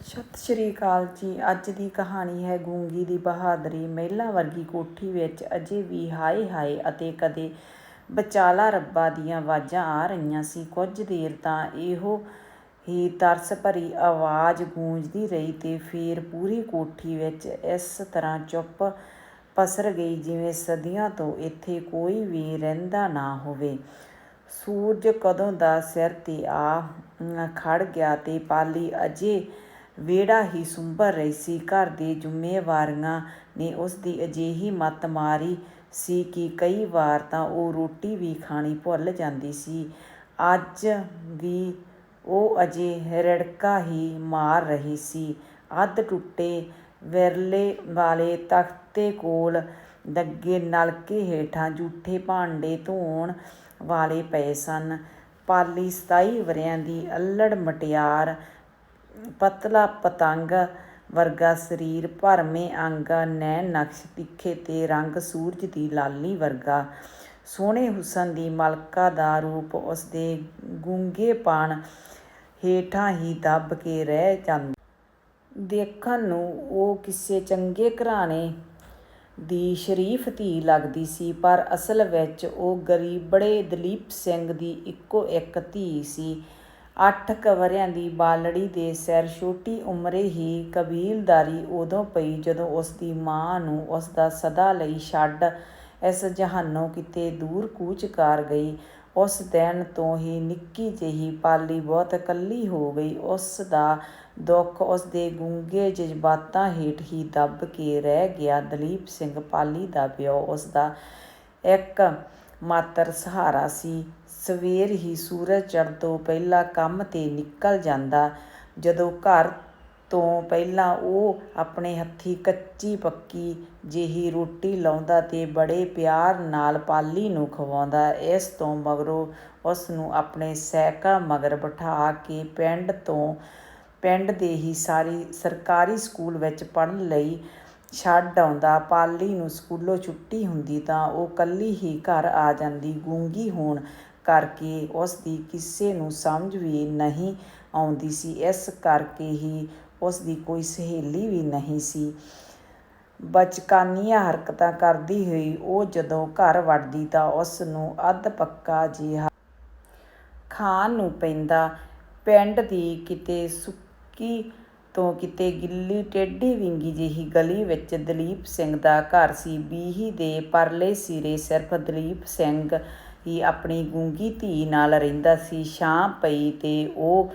ਸਤਿ ਸ਼੍ਰੀ ਅਕਾਲ ਜੀ। ਅੱਜ ਦੀ ਕਹਾਣੀ ਹੈ ਗੂੰਗੀ ਦੀ ਬਹਾਦਰੀ। ਮਹਿਲਾ ਵਰਗੀ ਕੋਠੀ ਵਿੱਚ ਅਜੇ ਵੀ ਹਾਏ ਹਾਏ ਅਤੇ ਕਦੇ ਬਚਾਲਾ ਰੱਬਾ ਦੀਆਂ ਆਵਾਜ਼ਾਂ ਆ ਰਹੀਆਂ ਸੀ। ਕੁਝ ਦੇਰ ਤਾਂ ਇਹੋ ਹੀ ਤਰਸ ਭਰੀ ਆਵਾਜ਼ ਗੂੰਜਦੀ ਰਹੀ ਤੇ ਫੇਰ ਪੂਰੀ ਕੋਠੀ ਵਿੱਚ ਇਸ ਤਰ੍ਹਾਂ ਚੁੱਪ ਪਸਰ ਗਈ ਜਿਵੇਂ ਸਦੀਆਂ ਤੋਂ ਇੱਥੇ ਕੋਈ ਵੀ ਰਹਿੰਦਾ ਨਾ ਹੋਵੇ। ਸੂਰਜ ਕਦੋਂ ਦਾ ਸਿਰ ਤੇ ਆ ਖੜ ਗਿਆ ਤੇ ਪਾਲੀ ਅਜੇ ਵਿਹੜਾ ਹੀ ਸੁੰਭਰ ਰਹੀ ਸੀ। ਘਰ ਦੇ ਜ਼ਿੰਮੇਵਾਰੀਆਂ ਨੇ ਉਸ ਦੀ ਅਜਿਹੀ ਮੱਤ ਮਾਰੀ ਸੀ ਕਿ ਕਈ ਵਾਰ ਤਾਂ ਉਹ ਰੋਟੀ ਵੀ ਖਾਣੀ ਭੁੱਲ ਜਾਂਦੀ ਸੀ। ਅੱਜ ਵੀ ਉਹ ਅਜੇ ਰੜਕਾ ਹੀ ਮਾਰ ਰਹੀ ਸੀ। ਅੱਧ ਟੁੱਟੇ ਵਿਰਲੇ ਵਾਲੇ ਤਖਤੇ ਕੋਲ ਲੱਗੇ ਨਲਕੇ ਹੇਠਾਂ ਜੂਠੇ ਭਾਂਡੇ ਧੋਣ ਵਾਲੇ ਪਏ ਸਨ। ਪਾਲੀ ਸਤਾਈ ਵਰਿਆਂ ਦੀ ਅੱਲੜ ਮਟਿਆਰ ਪਤਲਾ ਪਤੰਗ ਵਰਗਾ ਸਰੀਰ ਭਰਵੇਂ ਅੰਗ, ਨੈਣ ਨਕਸ਼ ਤਿੱਖੇ ਤੇ ਰੰਗ ਸੂਰਜ ਦੀ ਲਾਲੀ ਵਰਗਾ। ਸੋਹਣੇ ਹੁਸਨ ਦੀ ਮਲਕਾ ਦਾ ਰੂਪ ਉਸਦੇ ਗੂੰਗੇਪਣ ਹੇਠਾਂ ਹੀ ਦੱਬ ਕੇ ਰਹਿ ਜਾਂਦਾ। ਦੇਖਣ ਨੂੰ ਉਹ ਕਿਸੇ ਚੰਗੇ ਘਰਾਣੇ ਦੀ ਸ਼ਰੀਫ ਧੀ ਲੱਗਦੀ ਸੀ, ਪਰ ਅਸਲ ਵਿੱਚ ਉਹ ਗਰੀਬੜੇ ਦਲੀਪ ਸਿੰਘ ਦੀ ਇੱਕੋ ਇੱਕ ਧੀ ਸੀ। ਅੱਠ ਕੁ ਦੀ ਬਾਲੜੀ ਦੇ ਸਿਰ ਛੋਟੀ ਉਮਰੇ ਹੀ ਕਬੀਲਦਾਰੀ ਉਦੋਂ ਪਈ ਜਦੋਂ ਉਸਦੀ ਮਾਂ ਨੂੰ ਉਸਦਾ ਸਦਾ ਲਈ ਛੱਡ ਇਸ ਜਹਾਨੋਂ ਕਿਤੇ ਦੂਰ ਕੂਚ ਕਰ ਗਈ। ਉਸ ਦਿਨ ਤੋਂ ਹੀ ਨਿੱਕੀ ਜਿਹੀ ਪਾਲੀ ਬਹੁਤ ਇਕੱਲੀ ਹੋ ਗਈ। ਉਸ ਦਾ ਦੁੱਖ ਉਸਦੇ ਗੂੰਗੇ ਜਜ਼ਬਾਤਾਂ ਹੇਠ ਹੀ ਦੱਬ ਕੇ ਰਹਿ ਗਿਆ। ਦਲੀਪ ਸਿੰਘ ਪਾਲੀ ਦਾ ਪਿਓ ਉਸਦਾ ਇੱਕ ਮਾਤਰ ਸਹਾਰਾ ਸੀ। ਸਵੇਰ ਹੀ ਸੂਰਜ ਚੜ੍ਹਨ ਤੋਂ ਪਹਿਲਾਂ ਕੰਮ ਤੇ ਨਿਕਲ ਜਾਂਦਾ। ਜਦੋਂ ਘਰ ਤੋਂ ਪਹਿਲਾਂ ਉਹ ਆਪਣੇ ਹੱਥੀਂ ਕੱਚੀ ਪੱਕੀ ਜਿਹੀ ਰੋਟੀ ਲਾਉਂਦਾ ਤੇ ਬੜੇ ਪਿਆਰ ਨਾਲ ਪਾਲੀ ਨੂੰ ਖਵਾਉਂਦਾ, ਇਸ ਤੋਂ ਮਗਰੋਂ ਉਸ ਨੂੰ ਆਪਣੇ ਸੈਕਾ ਮਗਰ ਬਿਠਾ ਕੇ ਪਿੰਡ ਤੋਂ, ਪਿੰਡ ਦੇ ਹੀ ਸਾਰੀ ਸਰਕਾਰੀ ਸਕੂਲ ਵਿੱਚ ਪੜ੍ਹਨ ਲਈ ਛੱਡ ਆਉਂਦਾ। ਪਾਲੀ ਨੂੰ ਸਕੂਲੋਂ ਛੁੱਟੀ ਹੁੰਦੀ ਤਾਂ ਉਹ ਕੱਲੀ ਹੀ ਘਰ ਆ ਜਾਂਦੀ। ਗੂੰਗੀ ਹੋਣ ਕਰਕੇ ਉਸ ਦੀ ਕਿਸੇ ਨੂੰ ਸਮਝ ਵੀ ਨਹੀਂ ਆਉਂਦੀ ਸੀ। ਇਸ ਕਰਕੇ ਹੀ ਉਸ ਦੀ ਕੋਈ ਸਹੇਲੀ ਵੀ ਨਹੀਂ ਸੀ। ਬਚਕਾਨੀਆਂ ਹਰਕਤਾਂ ਕਰਦੀ ਹੋਈ ਉਹ ਜਦੋਂ ਘਰ ਵੜਦੀ ਤਾਂ ਉਸ ਨੂੰ ਅੱਧ ਪੱਕਾ ਜਿਹਾ ਖਾਣ ਨੂੰ ਪੈਂਦਾ। ਪਿੰਡ ਦੀ ਕਿਤੇ ਸੁੱਕੀ ਤੋਂ ਕਿਤੇ ਗਿੱਲੀ ਟੇਢੀ ਵਿੰਗੀ ਜਿਹੀ ਗਲੀ ਵਿੱਚ ਦਲੀਪ ਸਿੰਘ ਦਾ ਘਰ ਸੀ। ਬੀਹੀ ਦੇ ਪਰਲੇ ਸਿਰੇ ਸਿਰਫ ਦਲੀਪ ਸਿੰਘ ਹੀ ਆਪਣੀ ਗੂੰਗੀ ਧੀ ਨਾਲ ਰਹਿੰਦਾ ਸੀ ਸ਼ਾਮ ਪਈ ਤੇ ਉਹ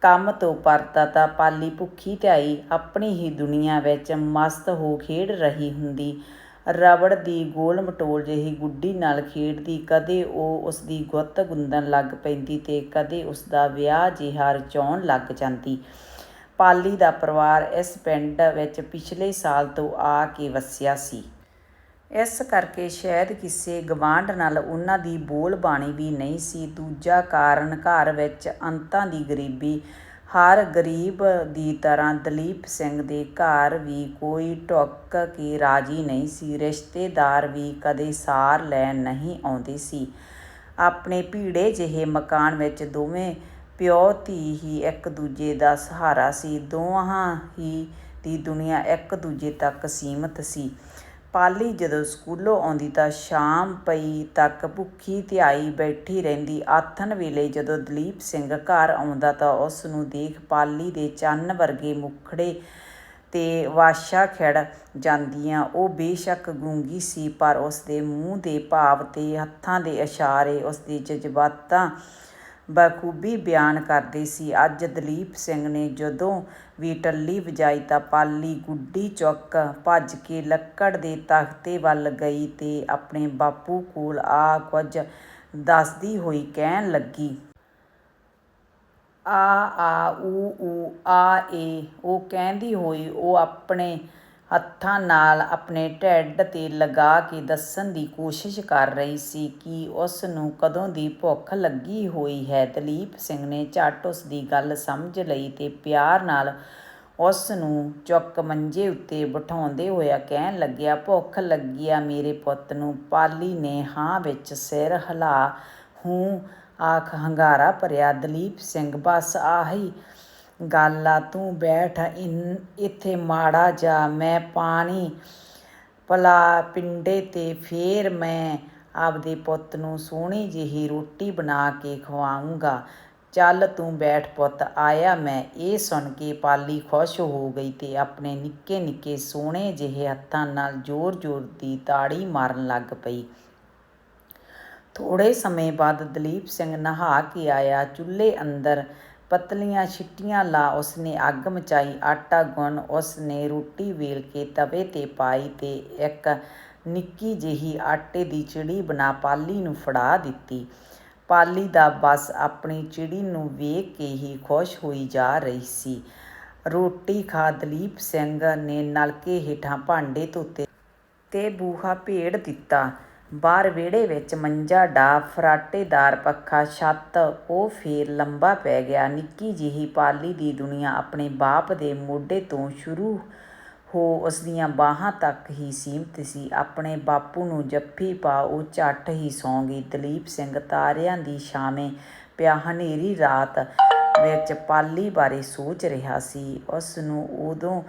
ਕੰਮ ਤੋਂ ਪਰਤਾ ਤਾਂ ਪਾਲੀ ਭੁੱਖੀ ਧਿਆਈ ਆਪਣੀ ਹੀ ਦੁਨੀਆ ਵਿੱਚ ਮਸਤ ਹੋ ਖੇਡ ਰਹੀ ਹੁੰਦੀ। ਰਬੜ ਦੀ ਗੋਲ ਮਟੋਲ ਜਿਹੀ ਗੁੱਡੀ ਨਾਲ ਖੇਡਦੀ, ਕਦੇ ਉਹ ਉਸਦੀ ਗੁੱਤ ਗੁੰਦਣ ਲੱਗ ਪੈਂਦੀ ਤੇ ਕਦੇ ਉਸਦਾ ਵਿਆਹ ਜਿਹਾ ਰਚਾਉਣ ਲੱਗ ਜਾਂਦੀ। ਪਾਲੀ ਦਾ ਪਰਿਵਾਰ ਇਸ ਪਿੰਡ ਵਿੱਚ ਪਿਛਲੇ ਸਾਲ ਤੋਂ ਆ ਕੇ ਵਸਿਆ ਸੀ। ਇਸ ਕਰਕੇ ਸ਼ਾਇਦ ਕਿਸੇ ਗਵਾਂਢ ਨਾਲ ਉਹਨਾਂ ਦੀ ਬੋਲ ਬਾਣੀ ਵੀ ਨਹੀਂ ਸੀ। ਦੂਜਾ ਕਾਰਨ ਘਰ ਵਿੱਚ ਅੰਤਾਂ ਦੀ ਗਰੀਬੀ। ਹਰ ਗਰੀਬ ਦੀ ਤਰ੍ਹਾਂ ਦਲੀਪ ਸਿੰਘ ਦੇ ਘਰ ਵੀ ਕੋਈ ਢੁੱਕ ਕੇ ਰਾਜੀ ਨਹੀਂ ਸੀ। ਰਿਸ਼ਤੇਦਾਰ ਵੀ ਕਦੇ ਸਾਰ ਲੈਣ ਨਹੀਂ ਆਉਂਦੇ ਸੀ। ਆਪਣੇ ਭੀੜੇ ਜਿਹੇ ਮਕਾਨ ਵਿੱਚ ਦੋਵੇਂ ਪਿਓ, ਧੀ ਹੀ ਇੱਕ ਦੂਜੇ ਦਾ ਸਹਾਰਾ ਸੀ। ਦੋਹਾਂ ਹੀ ਦੀ ਦੁਨੀਆ ਇੱਕ ਦੂਜੇ ਤੱਕ ਸੀਮਤ ਸੀ। ਪਾਲੀ ਜਦੋਂ ਸਕੂਲੋਂ ਆਉਂਦੀ ਤਾਂ ਸ਼ਾਮ ਪਈ ਤੱਕ ਭੁੱਖੀ ਧਿਆਈ ਬੈਠੀ ਰਹਿੰਦੀ। ਆਥਣ ਵੇਲੇ ਜਦੋਂ ਦਲੀਪ ਸਿੰਘ ਘਰ ਆਉਂਦਾ ਤਾਂ ਉਸ ਨੂੰ ਦੇਖ ਪਾਲੀ ਦੇ ਚੰਨ ਵਰਗੇ ਮੁਖੜੇ ਤੇ ਵਾਸ਼ਾ ਖਿੜ ਜਾਂਦੀਆਂ। ਉਹ ਬੇਸ਼ੱਕ ਗੂੰਗੀ ਸੀ, ਪਰ ਉਸ ਦੇ ਮੂੰਹ ਦੇ ਭਾਵ ਤੇ ਹੱਥਾਂ ਦੇ ਇਸ਼ਾਰੇ ਉਸ ਦੇ ਜਜ਼ਬਾਤਾਂ ਬਖੂਬੀ ਬਿਆਨ ਕਰਦੇ ਸੀ। ਅੱਜ ਦਲੀਪ ਸਿੰਘ ਨੇ ਜਦੋਂ ਵੀ ਟੱਲੀ ਵਜਾਈ ਤਾਂ ਪਾਲੀ ਗੁੱਡੀ ਚੁੱਕ ਭੱਜ ਕੇ ਲੱਕੜ ਦੇ ਤਖਤੇ ਵੱਲ ਗਈ ਤੇ ਆਪਣੇ ਬਾਪੂ ਕੋਲ ਆ ਕੁਝ ਦੱਸਦੀ ਹੋਈ ਕਹਿਣ ਲੱਗੀ, ਆ ਆ, ਊ ਊ, ਆ, ਏ। ਉਹ ਕਹਿੰਦੀ ਹੋਈ ਉਹ ਆਪਣੇ ਹੱਥਾਂ ਨਾਲ ਆਪਣੇ ਢਿੱਡ ਤੇ ਲਗਾ ਕੇ ਦੱਸਣ ਦੀ ਕੋਸ਼ਿਸ਼ ਕਰ ਰਹੀ ਸੀ ਕਿ ਉਸ ਨੂੰ ਕਦੋਂ ਦੀ ਭੁੱਖ ਲੱਗੀ ਹੋਈ ਹੈ। ਦਲੀਪ ਸਿੰਘ ਨੇ ਝੱਟ ਉਸ ਦੀ ਗੱਲ ਸਮਝ ਲਈ ਤੇ ਪਿਆਰ ਨਾਲ ਉਸ ਨੂੰ ਚੁੱਕ ਮੰਜੇ ਉੱਤੇ ਬਿਠਾਉਂਦੇ ਹੋਇਆ ਕਹਿਣ ਲੱਗਿਆ, ਭੁੱਖ ਲੱਗੀ ਆ ਮੇਰੇ ਪੁੱਤ ਨੂੰ। ਪਾਲੀ ਨੇ ਹਾਂ ਵਿੱਚ ਸਿਰ ਹਿਲਾ ਹੂੰ ਆਖ ਹੰਗਾਰਾ ਭਰਿਆ। ਦਲੀਪ ਸਿੰਘ ਬਸ ਆਹੀ ਗੱਲ ਆ ਤੂੰ ਬੈਠ, ਇਨ- ਇੱਥੇ ਮਾੜਾ ਜਾ, ਮੈਂ ਪਾਣੀ ਪਲਾ ਪਿੰਡੇ ਤੇ ਫੇਰ ਮੈਂ ਆਪਦੇ ਪੁੱਤ ਨੂੰ ਸੋਹਣੀ ਜਿਹੀ ਰੋਟੀ ਬਣਾ ਕੇ ਖਵਾਊਂਗਾ। ਚੱਲ ਤੂੰ ਬੈਠ ਪੁੱਤ, ਆਇਆ ਮੈਂ। ਇਹ ਸੁਣ ਕੇ ਪਾਲੀ ਖੁਸ਼ ਹੋ ਗਈ ਤੇ ਆਪਣੇ ਨਿੱਕੇ ਨਿੱਕੇ ਸੋਹਣੇ ਜਿਹੇ ਹੱਥਾਂ ਨਾਲ ਜ਼ੋਰ-ਜ਼ੋਰ ਦੀ ਤਾੜੀ ਮਾਰਨ ਲੱਗ ਪਈ। ਥੋੜੇ ਸਮੇਂ ਬਾਅਦ ਦਲੀਪ ਸਿੰਘ ਨਹਾ ਕੇ ਆਇਆ। ਚੁੱਲ੍ਹੇ ਅੰਦਰ ਪਤਲੀਆਂ ਛਿੱਟੀਆਂ ਲਾ ਉਸਨੇ ਅੱਗ ਮਚਾਈ, ਆਟਾ ਗੁੰਨ ਉਸਨੇ ਰੋਟੀ ਵੇਲ ਕੇ ਤਵੇ ਤੇ ਪਾਈ ਤੇ ਇੱਕ ਨਿੱਕੀ ਜਿਹੀ ਆਟੇ ਦੀ ਚਿੜੀ ਬਣਾ ਪਾਲੀ ਨੂੰ ਫੜਾ ਦਿੱਤੀ। ਪਾਲੀ ਦਾ ਬੱਸ ਆਪਣੀ ਚਿੜੀ ਨੂੰ ਵੇਖ ਕੇ ਹੀ ਖੁਸ਼ ਹੋਈ ਜਾ ਰਹੀ ਸੀ। ਰੋਟੀ ਖਾ ਦਲੀਪ ਸਿੰਘ ਨੇ ਨਲਕੇ ਹੇਠਾਂ ਭਾਂਡੇ ਧੋਤੇ ਤੇ ਬੂਹਾ ਭੇੜ ਦਿੱਤਾ। ਬਾਹਰ ਵਿਹੜੇ ਵਿੱਚ ਮੰਜਾ ਡਾ ਫਰਾਟੇਦਾਰ ਪੱਖਾ, ਛੱਤ, ਉਹ ਫੇਰ ਲੰਬਾ ਪੈ ਗਿਆ। ਨਿੱਕੀ ਜਿਹੀ ਪਾਲੀ ਦੀ ਦੁਨੀਆ ਆਪਣੇ ਬਾਪ ਦੇ ਮੋਢੇ ਤੋਂ ਸ਼ੁਰੂ ਹੋ ਉਸਦੀਆਂ ਬਾਹਾਂ ਤੱਕ ਹੀ ਸੀਮਿਤ ਸੀ। ਆਪਣੇ ਬਾਪੂ ਨੂੰ ਜੱਫੀ ਪਾ ਉਹ ਝੱਟ ਹੀ ਸੌਂ ਗਈ। ਦਲੀਪ ਸਿੰਘ ਤਾਰਿਆਂ ਦੀ ਛਾਵੇਂ ਪਿਆ ਹਨੇਰੀ ਰਾਤ ਵਿੱਚ ਪਾਲੀ ਬਾਰੇ ਸੋਚ ਰਿਹਾ ਸੀ। ਉਸ ਨੂੰ ਉਦੋਂ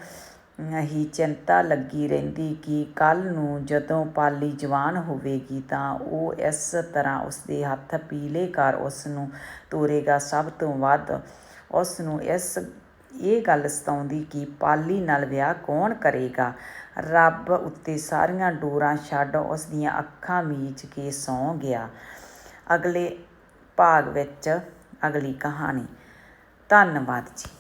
ਹੀ। ਚਿੰਤਾ ਲੱਗੀ ਰਹਿੰਦੀ ਕਿ ਕੱਲ੍ਹ ਨੂੰ ਜਦੋਂ ਪਾਲੀ ਜਵਾਨ ਹੋਵੇਗੀ ਤਾਂ ਉਹ ਇਸ ਤਰ੍ਹਾਂ ਉਸਦੇ ਹੱਥ ਪੀਲੇ ਕਰ ਉਸ ਨੂੰ ਤੋਰੇਗਾ। ਸਭ ਤੋਂ ਵੱਧ ਉਸ ਨੂੰ ਇਸ, ਇਹ ਗੱਲ ਸਤਾਉਂਦੀ ਕਿ ਪਾਲੀ ਨਾਲ ਵਿਆਹ ਕੌਣ ਕਰੇਗਾ? ਰੱਬ ਉੱਤੇ ਸਾਰੀਆਂ ਡੋਰਾਂ ਛੱਡ ਉਸ ਦੀਆਂ ਅੱਖਾਂ ਮੀਚ ਕੇ ਸੌਂ ਗਿਆ। ਅਗਲੇ ਭਾਗ ਵਿੱਚ ਅਗਲੀ ਕਹਾਣੀ। ਧੰਨਵਾਦ ਜੀ।